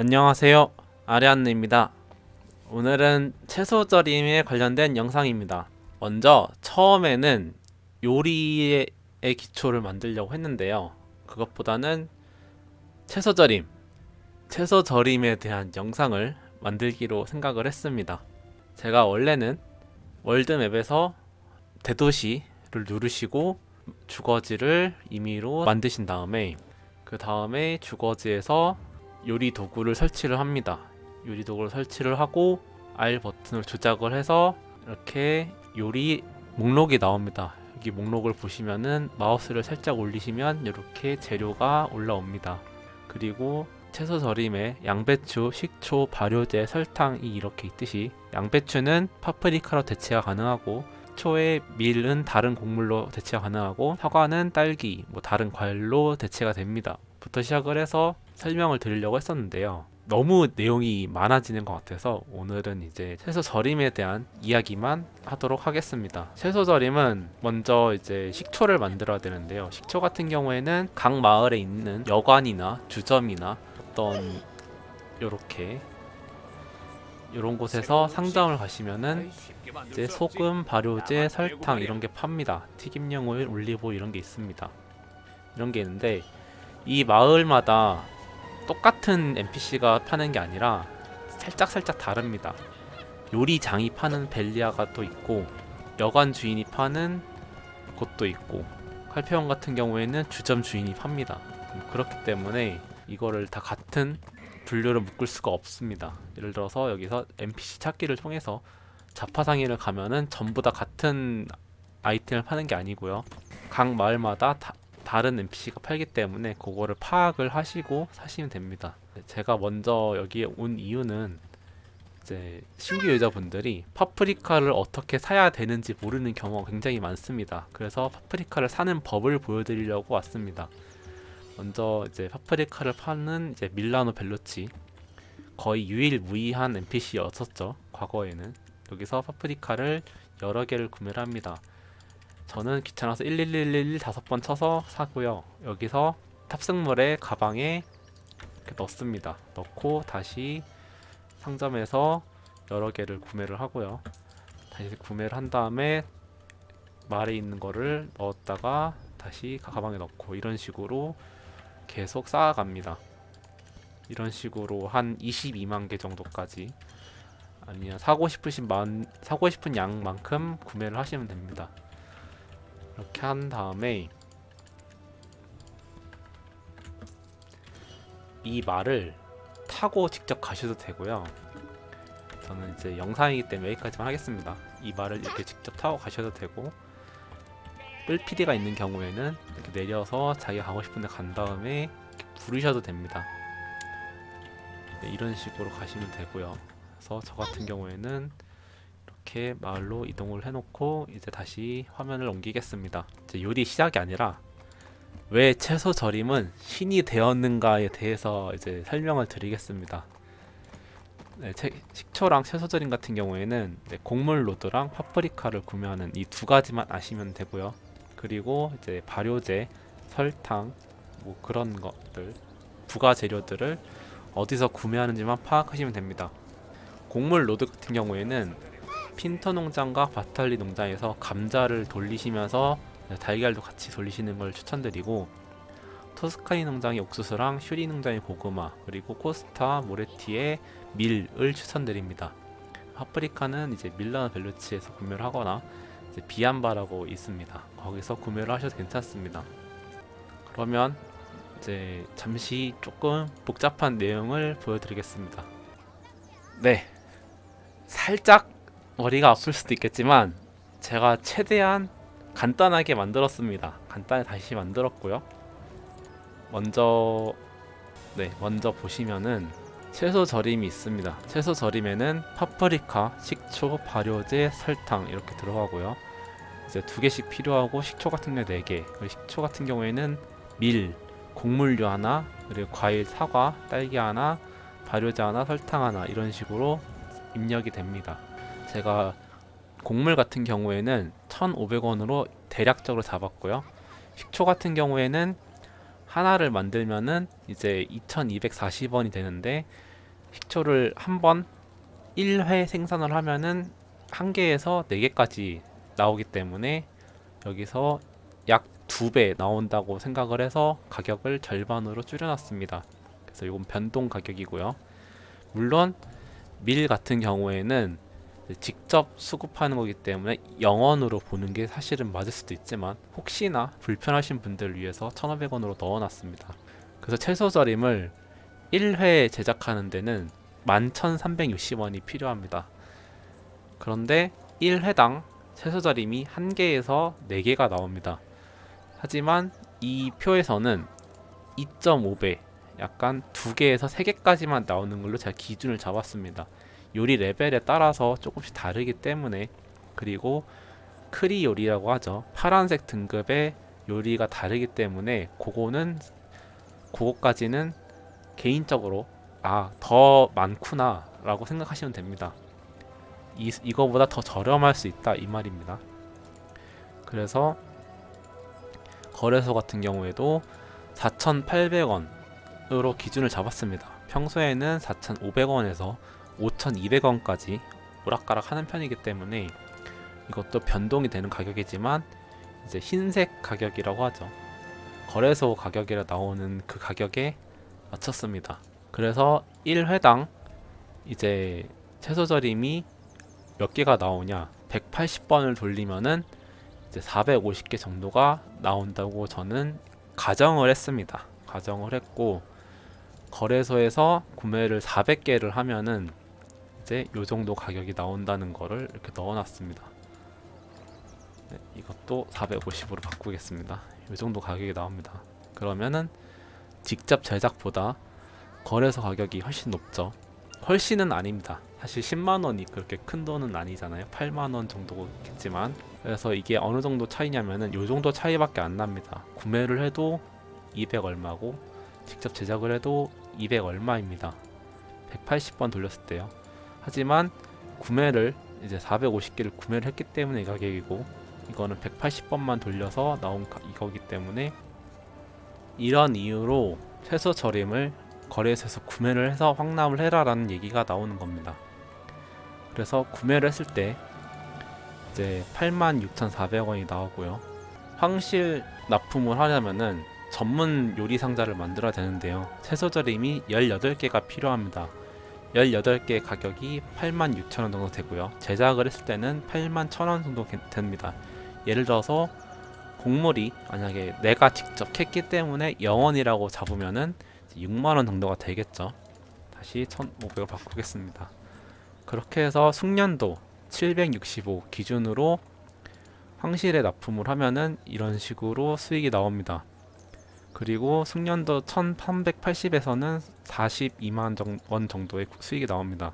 안녕하세요. 아리안느입니다. 오늘은 채소 절임에 관련된 영상입니다. 먼저 처음에는 요리의 기초를 만들려고 했는데요. 그것보다는 채소 절임, 채소 절임에 대한 영상을 만들기로 생각을 했습니다. 제가 원래는 월드맵에서 대도시를 누르시고 주거지를 임의로 만드신 다음에 그 다음에 주거지에서 요리 도구를 설치를 합니다. 요리 도구를 설치를 하고 R 버튼을 조작을 해서 이렇게 요리 목록이 나옵니다. 여기 목록을 보시면은 마우스를 살짝 올리시면 이렇게 재료가 올라옵니다. 그리고 채소 절임에 양배추, 식초, 발효제, 설탕이 이렇게 있듯이 양배추는 파프리카로 대체가 가능하고 식초에 밀은 다른 곡물로 대체가 가능하고 사과는 딸기, 뭐 다른 과일로 대체가 됩니다. 부터 시작을 해서 설명을 드리려고 했었는데요. 너무 내용이 많아지는 것 같아서 오늘은 이제 채소 절임에 대한 이야기만 하도록 하겠습니다. 채소 절임은 먼저 이제 식초를 만들어야 되는데요. 식초 같은 경우에는 각 마을에 있는 여관이나 주점이나 어떤 요렇게 이런 곳에서 상점을 가시면은 이제 소금, 발효제, 설탕 이런 게 팝니다. 튀김용 오일, 올리브 이런 게 있습니다. 이런 게 있는데 이 마을마다 똑같은 NPC가 파는 게 아니라 살짝 살짝 다릅니다. 요리장이 파는 벨리아가 또 있고 여관 주인이 파는 곳도 있고 칼페온 같은 경우에는 주점 주인이 팝니다. 음, 그렇기 때문에 이거를 다 같은 분류를 묶을 수가 없습니다. 예를 들어서 여기서 NPC 찾기를 통해서 자파상인을 가면은 전부 다 같은 아이템을 파는 게 아니고요. 각 마을마다 다, 다른 NPC가 팔기 때문에 그거를 파악을 하시고 사시면 됩니다. 제가 먼저 여기에 온 이유는 이제 신규 유저분들이 파프리카를 어떻게 사야 되는지 모르는 경우가 굉장히 많습니다. 그래서 파프리카를 사는 법을 보여드리려고 왔습니다. 먼저 이제 파프리카를 파는 이제 밀라노 벨루치 거의 유일무이한 NPC였었죠. 과거에는 여기서 파프리카를 여러 개를 구매를 합니다. 저는 귀찮아서 11111 다섯 번 쳐서 사고요. 여기서 탑승물에 가방에 이렇게 넣습니다. 넣고 다시 상점에서 여러 개를 구매를 하고요. 다시 구매를 한 다음에 말에 있는 거를 넣었다가 다시 가방에 넣고 이런 식으로 계속 쌓아갑니다. 이런 식으로 한 22만 개 정도까지 아니면 사고 싶으신 만 사고 싶은 양만큼 구매를 하시면 됩니다. 이렇게 한 다음에 이 말을 타고 직접 가셔도 되고요. 저는 이제 영상이기 때문에 여기까지만 하겠습니다. 이 말을 이렇게 직접 타고 가셔도 되고 뿔피디가 있는 경우에는 이렇게 내려서 자기가 가고 싶은 데 간 다음에 부르셔도 됩니다. 네, 이런 식으로 가시면 되고요. 그래서 저 같은 경우에는 이렇게 마을로 이동을 해놓고 이제 다시 화면을 옮기겠습니다. 이제 요리 시작이 아니라 왜 채소 절임은 신이 되었는가에 대해서 이제 설명을 드리겠습니다. 네, 채- 식초랑 채소 절임 같은 경우에는 네, 곡물 로드랑 파프리카를 구매하는 이 두 가지만 아시면 되고요. 그리고 이제 발효제, 설탕, 뭐 그런 것들 부가 재료들을 어디서 구매하는지만 파악하시면 됩니다. 곡물 로드 같은 경우에는 핀터 농장과 바탈리 농장에서 감자를 돌리시면서 달걀도 같이 돌리시는 걸 추천드리고 토스카니 농장의 옥수수랑 슈리 농장의 고구마 그리고 코스타 모레티의 밀을 추천드립니다. 파프리카는 이제 밀라노 벨루치에서 구매를 하거나 비안바라고 있습니다. 거기서 구매를 하셔도 괜찮습니다. 그러면 이제 잠시 조금 복잡한 내용을 보여드리겠습니다. 네, 살짝 머리가 아플 수도 있겠지만 제가 최대한 간단하게 만들었습니다. 간단히 다시 만들었고요. 먼저 네, 먼저 보시면은 채소 절임이 있습니다. 채소 절임에는 파프리카, 식초, 발효제, 설탕 이렇게 들어가고요. 이제 두 개씩 필요하고 식초 같은 경우 네 개. 그리고 식초 같은 경우에는 밀, 곡물류 하나, 그리고 과일 사과, 딸기 하나, 발효제 하나, 설탕 하나 이런 식으로 입력이 됩니다. 제가 곡물 같은 경우에는 1,500원으로 대략적으로 잡았고요. 식초 같은 경우에는 하나를 만들면은 이제 2240원이 되는데 식초를 한 번 1회 생산을 하면은 한 개에서 4개까지 나오기 때문에 여기서 약 두 배 나온다고 생각을 해서 가격을 절반으로 줄여놨습니다. 그래서 이건 변동 가격이고요. 물론 밀 같은 경우에는 직접 수급하는 거기 때문에 영원으로 보는 게 사실은 맞을 수도 있지만 혹시나 불편하신 분들을 위해서 1,500원으로 넣어놨습니다. 그래서 채소 절임을 1회 제작하는 데는 11,360원이 필요합니다. 그런데 1회당 채소 절임이 1개에서 4개가 나옵니다. 하지만 이 표에서는 2.5배, 약간 2개에서 3개까지만 나오는 걸로 제가 기준을 잡았습니다. 요리 레벨에 따라서 조금씩 다르기 때문에 그리고 크리 요리라고 하죠. 파란색 등급의 요리가 다르기 때문에 그거는 그거까지는 개인적으로 아 더 많구나 라고 생각하시면 됩니다. 이, 이거보다 더 저렴할 수 있다 이 말입니다. 그래서 거래소 같은 경우에도 4,800원으로 기준을 잡았습니다. 평소에는 4,500원에서 5,200원까지 오락가락 하는 편이기 때문에 이것도 변동이 되는 가격이지만 이제 흰색 가격이라고 하죠. 거래소 가격이라 나오는 그 가격에 맞췄습니다. 그래서 1회당 이제 채소 절임이 몇 개가 나오냐 180번을 돌리면은 이제 450개 정도가 나온다고 저는 가정을 했습니다. 가정을 했고 거래소에서 구매를 400개를 하면은 이제 요 정도 가격이 나온다는 거를 이렇게 넣어놨습니다. 네, 이것도 450으로 바꾸겠습니다. 요 정도 가격이 나옵니다. 그러면은 직접 제작보다 거래소 가격이 훨씬 높죠. 훨씬은 아닙니다. 사실 10만 원이 그렇게 큰 돈은 아니잖아요. 8만 원 정도겠지만 그래서 이게 어느 정도 차이냐면은 요 정도 차이밖에 안 납니다. 구매를 해도 200 얼마고 직접 제작을 해도 200 얼마입니다. 180번 돌렸을 때요. 하지만 구매를 이제 450개를 구매를 했기 때문에 이 가격이고 이거는 180번만 돌려서 나온 가- 이거기 때문에 이런 이유로 최소 절임을 거래소에서 구매를 해서 황납을 해라라는 얘기가 나오는 겁니다. 그래서 구매를 했을 때 이제 86,400원이 나오고요. 황실 납품을 하려면은 전문 요리 상자를 만들어야 되는데요. 채소 절임이 18개가 필요합니다. 18개 가격이 86,000원 정도 되고요. 제작을 했을 때는 81,000원 정도 게- 됩니다. 예를 들어서 곡물이 만약에 내가 직접 캤기 때문에 영원이라고 잡으면은 6만 원 정도가 되겠죠. 다시 1,500을 바꾸겠습니다. 그렇게 해서 숙련도 765 기준으로 황실에 납품을 하면은 이런 식으로 수익이 나옵니다. 그리고 숙련도 1380에서는 42만 정- 원 정도의 수익이 나옵니다.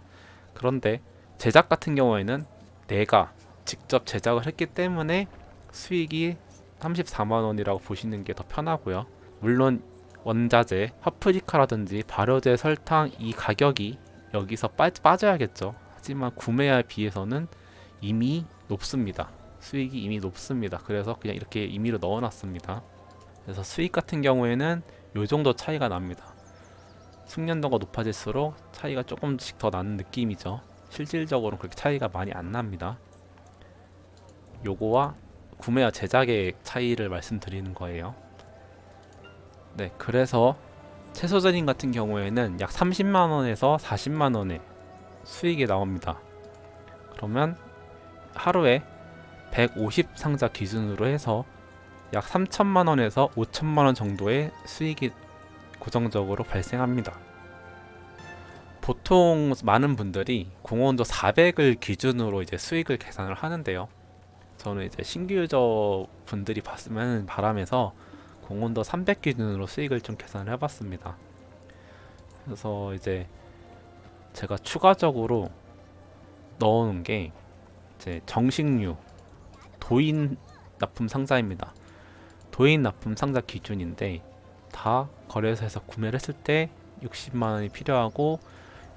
그런데 제작 같은 경우에는 내가 직접 제작을 했기 때문에 수익이 34만 원이라고 보시는 게 더 편하고요. 물론 원자재, 파프리카라든지 발효제, 설탕 이 가격이 여기서 빠, 빠져야겠죠. 하지만 구매에 비해서는 이미 높습니다. 수익이 이미 높습니다. 그래서 그냥 이렇게 임의로 넣어놨습니다. 그래서 수익 같은 경우에는 요 정도 차이가 납니다. 숙련도가 높아질수록 차이가 조금씩 더 나는 느낌이죠. 실질적으로 그렇게 차이가 많이 안 납니다. 요거와 구매와 제작의 차이를 말씀드리는 거예요. 네, 그래서 채소 절임 같은 경우에는 약 30만 원에서 40만 원의 수익이 나옵니다. 그러면 하루에 150 상자 기준으로 해서 약 3천만 원에서 5천만 원 정도의 수익이 고정적으로 발생합니다. 보통 많은 분들이 공원도 400을 기준으로 이제 수익을 계산을 하는데요. 저는 이제 신규 유저 분들이 봤으면 바람에서 공원도 300 기준으로 수익을 좀 계산을 해봤습니다. 그래서 이제 제가 추가적으로 넣어놓은 게 이제 정식류 도인 납품 상자입니다. 도인 납품 상자 기준인데 다 거래소에서 구매를 했을 때 60만 원이 필요하고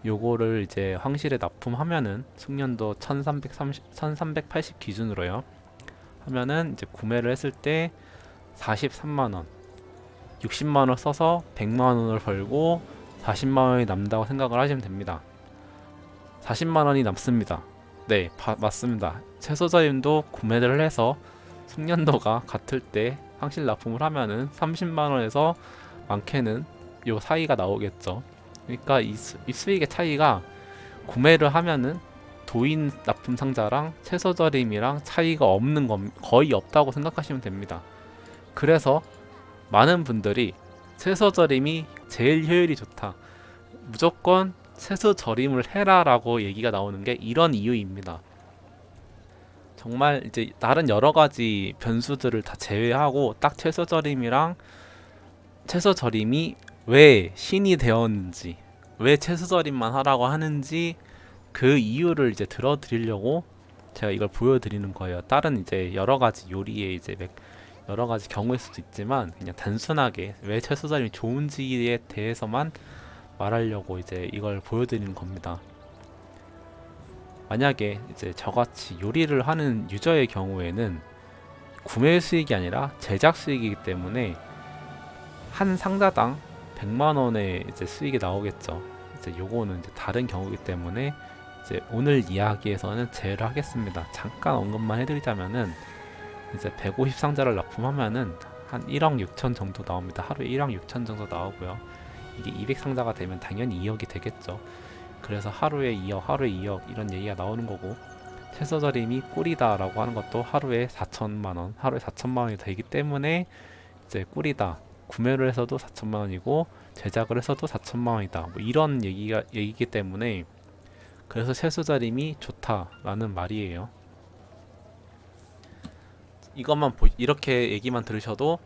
요거를 이제 황실에 납품하면은 숙련도 1330 1380 기준으로요. 하면은 이제 구매를 했을 때 43만 원 60만 원 써서 100만 원을 벌고 40만 원이 남다고 생각을 하시면 됩니다. 40만 원이 남습니다. 네, 바- 맞습니다. 채소자님도 구매를 해서 숙련도가 같을 때 상실 납품을 하면은 30만 원에서 많게는 요 사이가 나오겠죠. 그러니까 이, 수, 이 수익의 차이가 구매를 하면은 도인 납품 상자랑 채소 절임이랑 차이가 없는 건 거의 없다고 생각하시면 됩니다. 그래서 많은 분들이 채소 절임이 제일 효율이 좋다. 무조건 채소 절임을 해라라고 얘기가 나오는 게 이런 이유입니다. 정말 이제 다른 여러 가지 변수들을 다 제외하고 딱 채소절임이랑 채소절임이 왜 신이 되었는지 왜 채소절임만 하라고 하는지 그 이유를 이제 들어드리려고 제가 이걸 보여드리는 거예요. 다른 이제 여러 가지 요리에 이제 맥- 여러 가지 경우일 수도 있지만 그냥 단순하게 왜 채소절임이 좋은지에 대해서만 말하려고 이제 이걸 보여드리는 겁니다. 만약에 이제 저같이 요리를 하는 유저의 경우에는 구매 수익이 아니라 제작 수익이기 때문에 한 상자당 100만 원의 이제 수익이 나오겠죠. 이제 요거는 이제 다른 경우이기 때문에 이제 오늘 이야기에서는 제외를 하겠습니다. 잠깐 언급만 해드리자면은 이제 150 상자를 납품하면은 한 1억 6천 정도 나옵니다. 하루에 1억 6천 정도 나오고요. 이게 200 상자가 되면 당연히 2억이 되겠죠. 그래서 하루에 2억, 하루에 2억 이런 얘기가 나오는 거고 최저저림이 꿀이다라고 하는 것도 하루에 4천만 원, 하루에 4천만 원이 되기 때문에 이제 꿀이다. 구매를 해서도 4천만 원이고 제작을 해서도 4천만 원이다. 뭐 이런 얘기가 얘기기 때문에 그래서 최소자림이 좋다라는 말이에요. 이것만 보, 이렇게 얘기만 들으셔도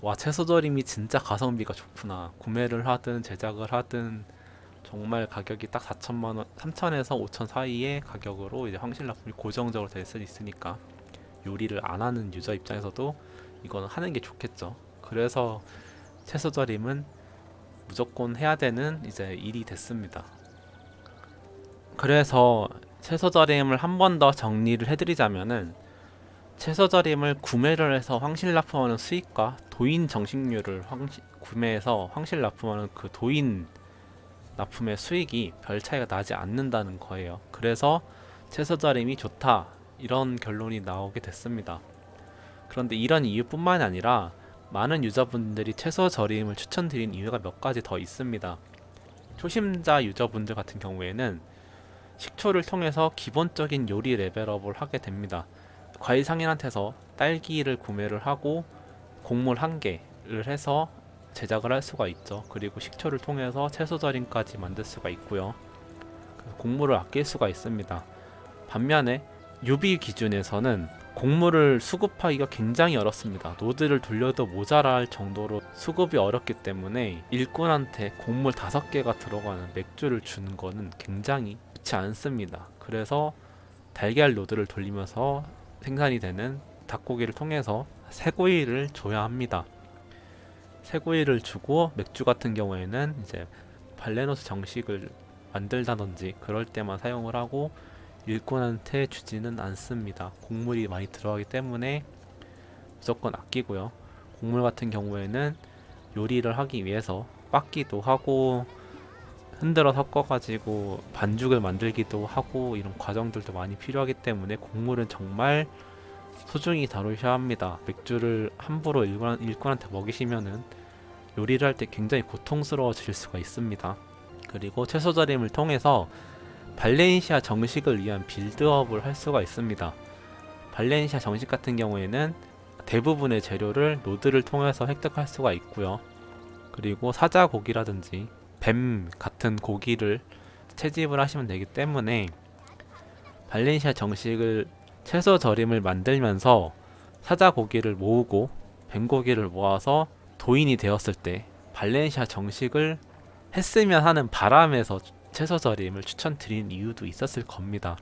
와 최소저림이 진짜 가성비가 좋구나. 구매를 하든 제작을 하든 정말 가격이 딱 4천만 원, 3천에서 5천 사이의 가격으로 이제 황실 납품이 고정적으로 될 수 있으니까 요리를 안 하는 유저 입장에서도 이거는 하는 게 좋겠죠. 그래서 채소 절임은 무조건 해야 되는 이제 일이 됐습니다. 그래서 채소 절임을 한 번 더 정리를 해드리자면은 채소 절임을 구매를 해서 황실 납품하는 수익과 도인 정식료를 황시, 구매해서 황실 납품하는 그 도인 납품의 수익이 별 차이가 나지 않는다는 거예요. 그래서 채소절임이 좋다 이런 결론이 나오게 됐습니다. 그런데 이런 이유뿐만이 아니라 많은 유저분들이 채소 절임을 추천드린 이유가 몇 가지 더 있습니다. 초심자 유저분들 같은 경우에는 식초를 통해서 기본적인 요리 레벨업을 하게 됩니다. 과일 상인한테서 딸기를 구매를 하고 곡물 한 개를 해서 제작을 할 수가 있죠. 그리고 식초를 통해서 채소 절임까지 만들 수가 있고요. 곡물을 아낄 수가 있습니다. 반면에 유비 기준에서는 곡물을 수급하기가 굉장히 어렵습니다. 노드를 돌려도 모자랄 정도로 수급이 어렵기 때문에 일꾼한테 곡물 다섯 개가 들어가는 맥주를 주는 거는 굉장히 좋지 않습니다. 그래서 달걀 노드를 돌리면서 생산이 되는 닭고기를 통해서 새고기를 줘야 합니다. 새고기를 주고 맥주 같은 경우에는 이제 발레노스 정식을 만들다든지 그럴 때만 사용을 하고 일꾼한테 주지는 않습니다. 곡물이 많이 들어가기 때문에 무조건 아끼고요. 곡물 같은 경우에는 요리를 하기 위해서 빻기도 하고 흔들어 섞어가지고 반죽을 만들기도 하고 이런 과정들도 많이 필요하기 때문에 곡물은 정말 소중히 다루셔야 합니다. 맥주를 함부로 일꾼, 일꾼한테 먹이시면은 요리를 할 때 굉장히 고통스러워질 수가 있습니다. 그리고 채소 절임을 통해서 발렌시아 정식을 위한 빌드업을 할 수가 있습니다. 발렌시아 정식 같은 경우에는 대부분의 재료를 노드를 통해서 획득할 수가 있고요. 그리고 사자 고기라든지 뱀 같은 고기를 채집을 하시면 되기 때문에 발렌시아 정식을 채소 절임을 만들면서 사자 고기를 모으고 뱀 고기를 모아서 도인이 되었을 때 발렌시아 정식을 했으면 하는 바람에서 채소 절임을 추천드린 이유도 있었을 겁니다.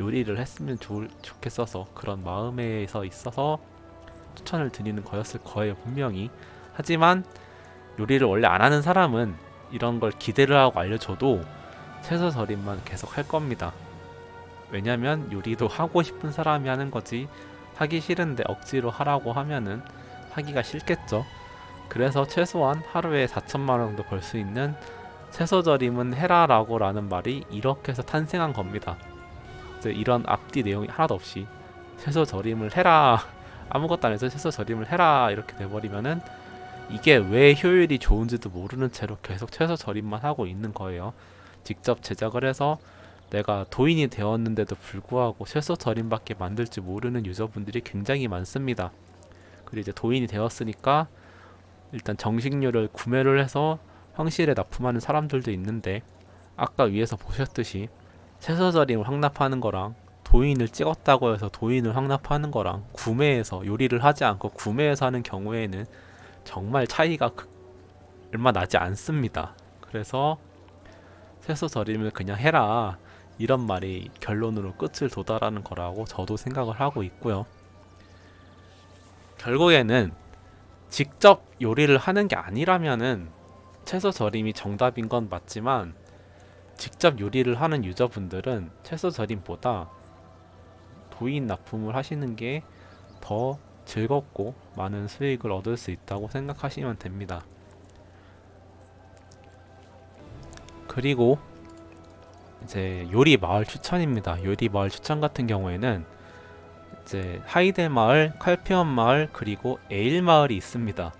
요리를 했으면 좋, 좋겠어서 그런 마음에서 있어서 추천을 드리는 거였을 거예요 분명히 하지만 요리를 원래 안 하는 사람은 이런 걸 기대를 하고 알려줘도 채소 절임만 계속 할 겁니다. 왜냐면 요리도 하고 싶은 사람이 하는 거지 하기 싫은데 억지로 하라고 하면은 하기가 싫겠죠. 그래서 최소한 하루에 4천만 원 정도 벌 수 있는 채소 절임은 해라라고 라는 말이 이렇게 해서 탄생한 겁니다. 이런 앞뒤 내용이 하나도 없이 채소 절임을 해라 아무것도 안 해서 채소 절임을 해라 이렇게 돼버리면은 이게 왜 효율이 좋은지도 모르는 채로 계속 채소 절임만 하고 있는 거예요. 직접 제작을 해서 내가 도인이 되었는데도 불구하고 채소 절임밖에 만들지 모르는 유저분들이 굉장히 많습니다. 그리고 이제 도인이 되었으니까 일단 정식료를 구매를 해서 황실에 납품하는 사람들도 있는데 아까 위에서 보셨듯이 채소 절임을 황납하는 거랑 도인을 찍었다고 해서 도인을 황납하는 거랑 구매해서 요리를 하지 않고 구매해서 하는 경우에는 정말 차이가 크- 얼마 나지 않습니다. 그래서 채소 절임을 그냥 해라 이런 말이 결론으로 끝을 도달하는 거라고 저도 생각을 하고 있고요. 결국에는 직접 요리를 하는 게 아니라면은 채소 절임이 정답인 건 맞지만 직접 요리를 하는 유저분들은 채소 절임보다 도인 납품을 하시는 게 더 즐겁고 많은 수익을 얻을 수 있다고 생각하시면 됩니다. 그리고 이제 요리 마을 추천입니다. 요리 마을 추천 같은 경우에는 이제 하이델 마을, 칼피언 마을 그리고 에일 마을이 있습니다.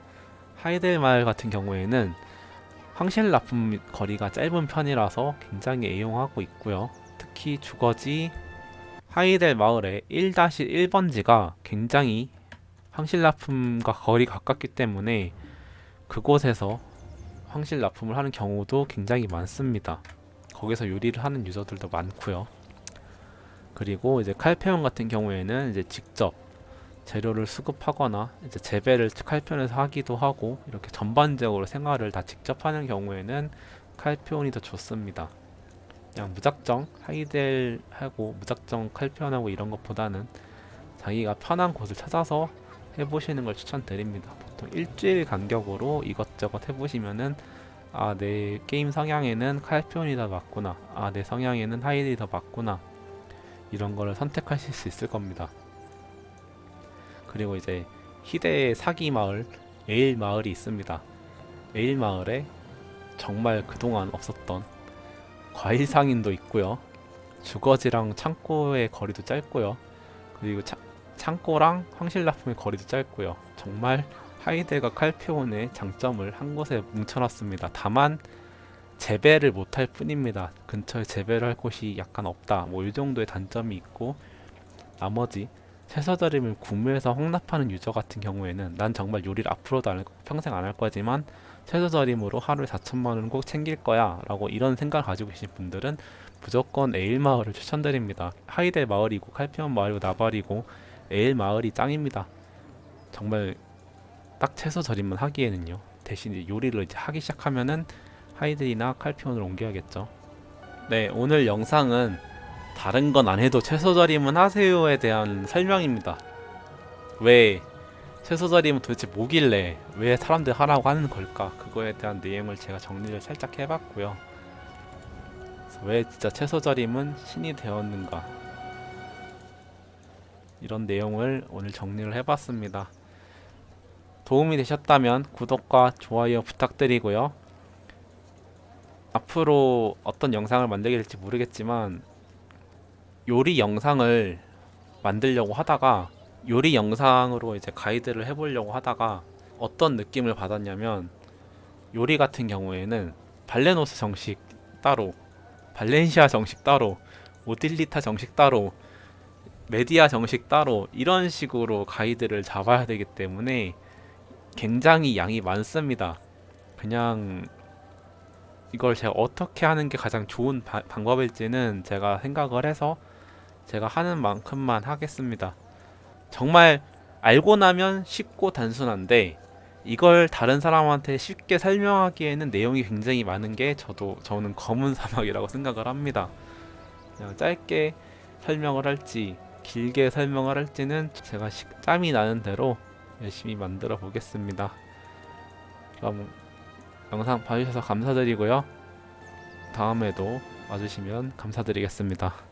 하이델 마을 같은 경우에는 황실 납품 거리가 짧은 편이라서 굉장히 애용하고 있고요. 특히 주거지 하이델 마을의 1-1번지가 굉장히 황실 납품과 거리 가깝기 때문에 그곳에서 황실 납품을 하는 경우도 굉장히 많습니다. 거기서 요리를 하는 유저들도 많고요. 그리고 이제 칼페온 같은 경우에는 이제 직접 재료를 수급하거나 이제 재배를 칼편에서 하기도 하고 이렇게 전반적으로 생활을 다 직접 하는 경우에는 칼페온이 더 좋습니다. 그냥 무작정 하이델하고 무작정 칼페온하고 이런 것보다는 자기가 편한 곳을 찾아서 해보시는 걸 추천드립니다. 보통 일주일 간격으로 이것저것 해보시면은 아 내 게임 성향에는 칼페온이 더 맞구나 아 내 성향에는 하이델이 더 맞구나 이런 거를 선택하실 수 있을 겁니다. 그리고 이제 희대의 사기 마을 에일 마을이 있습니다. 에일 마을에 정말 그동안 없었던 과일 상인도 있고요. 주거지랑 창고의 거리도 짧고요. 그리고 차, 창고랑 황실 납품의 거리도 짧고요. 정말 하이데가 칼피온의 장점을 한 곳에 뭉쳐놨습니다. 다만 재배를 못할 뿐입니다. 근처에 재배를 할 곳이 약간 없다. 뭐 이 정도의 단점이 있고 나머지 채소절임을 구매해서 홍납하는 유저 같은 경우에는 난 정말 요리를 앞으로도 안 할, 평생 안 할 거지만 채소절임으로 하루에 4천만 원은 꼭 챙길 거야 라고 이런 생각을 가지고 계신 분들은 무조건 에일 마을을 추천드립니다. 하이델 마을이고 칼피온 마을이고 나발이고 에일 마을이 짱입니다. 정말 딱 채소 절임만 하기에는요. 대신 요리를 이제 하기 시작하면은 하이델이나 칼피온을 옮겨야겠죠. 네, 오늘 영상은 다른 건 안 해도 채소 절임은 하세요에 대한 설명입니다. 왜 채소 절임은 도대체 뭐길래 왜 사람들 하라고 하는 걸까? 그거에 대한 내용을 제가 정리를 살짝 해봤고요. 왜 진짜 채소 절임은 신이 되었는가? 이런 내용을 오늘 정리를 해봤습니다. 도움이 되셨다면 구독과 좋아요 부탁드리고요. 앞으로 어떤 영상을 만들게 될지 모르겠지만 요리 영상을 만들려고 하다가 요리 영상으로 이제 가이드를 해보려고 하다가 어떤 느낌을 받았냐면 요리 같은 경우에는 발레노스 정식 따로 발렌시아 정식 따로 오딜리타 정식 따로 메디아 정식 따로 이런 식으로 가이드를 잡아야 되기 때문에 굉장히 양이 많습니다. 그냥 이걸 제가 어떻게 하는 게 가장 좋은 바- 방법일지는 제가 생각을 해서 제가 하는 만큼만 하겠습니다. 정말 알고 나면 쉽고 단순한데 이걸 다른 사람한테 쉽게 설명하기에는 내용이 굉장히 많은 게 저도 저는 검은 사막이라고 생각을 합니다. 짧게 설명을 할지 길게 설명을 할지는 제가 식- 짬이 나는 대로 열심히 만들어 보겠습니다. 그럼 영상 봐주셔서 감사드리고요. 다음에도 와주시면 감사드리겠습니다.